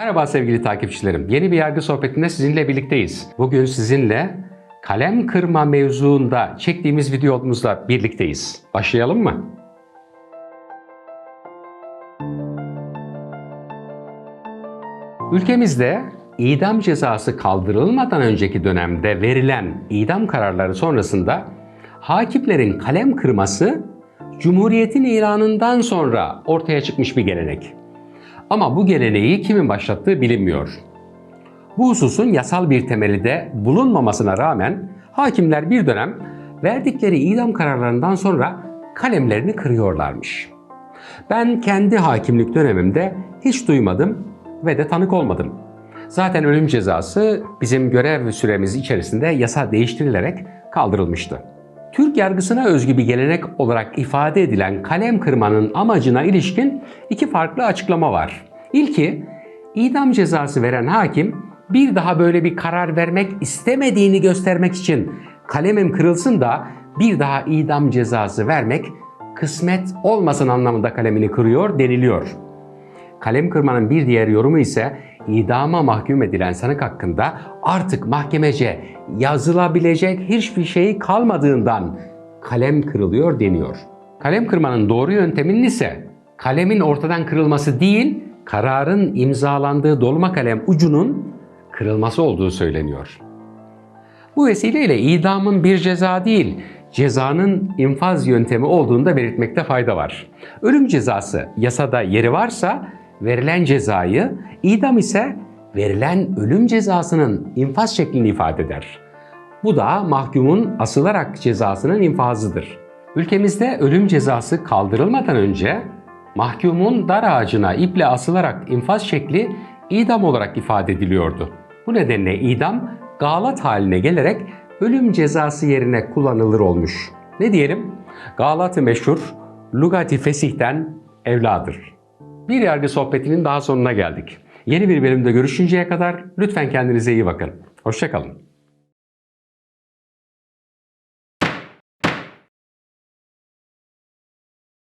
Merhaba sevgili takipçilerim. Yeni bir yargı sohbetinde sizinle birlikteyiz. Bugün sizinle kalem kırma mevzuunda çektiğimiz videomuzla birlikteyiz. Başlayalım mı? Ülkemizde idam cezası kaldırılmadan önceki dönemde verilen idam kararları sonrasında hakimlerin kalem kırması Cumhuriyet'in ilanından sonra ortaya çıkmış bir gelenek. Ama bu geleneği kimin başlattığı bilinmiyor. Bu hususun yasal bir temeli de bulunmamasına rağmen hakimler bir dönem verdikleri idam kararlarından sonra kalemlerini kırıyorlarmış. Ben kendi hakimlik dönemimde hiç duymadım ve de tanık olmadım. Zaten ölüm cezası bizim görev süremiz içerisinde yasa değiştirilerek kaldırılmıştı. Türk yargısına özgü bir gelenek olarak ifade edilen kalem kırmanın amacına ilişkin iki farklı açıklama var. İlki, idam cezası veren hakim bir daha böyle bir karar vermek istemediğini göstermek için kalemim kırılsın da bir daha idam cezası vermek kısmet olmasın anlamında kalemini kırıyor deniliyor. Kalem kırmanın bir diğer yorumu ise idama mahkum edilen sanık hakkında artık mahkemece yazılabilecek hiçbir şey kalmadığından kalem kırılıyor deniyor. Kalem kırmanın doğru yönteminin ise kalemin ortadan kırılması değil, kararın imzalandığı dolma kalem ucunun kırılması olduğu söyleniyor. Bu vesileyle idamın bir ceza değil, cezanın infaz yöntemi olduğunu da belirtmekte fayda var. Ölüm cezası yasada yeri varsa verilen cezayı, idam ise verilen ölüm cezasının infaz şeklini ifade eder. Bu da mahkumun asılarak cezasının infazıdır. Ülkemizde ölüm cezası kaldırılmadan önce mahkumun dar ağacına iple asılarak infaz şekli idam olarak ifade ediliyordu. Bu nedenle idam galat haline gelerek ölüm cezası yerine kullanılır olmuş. Ne diyelim? Galat-ı meşhur, lugati fesihten evladır. Bir yargı sohbetinin daha sonuna geldik. Yeni bir bölümde görüşünceye kadar lütfen kendinize iyi bakın. Hoşçakalın.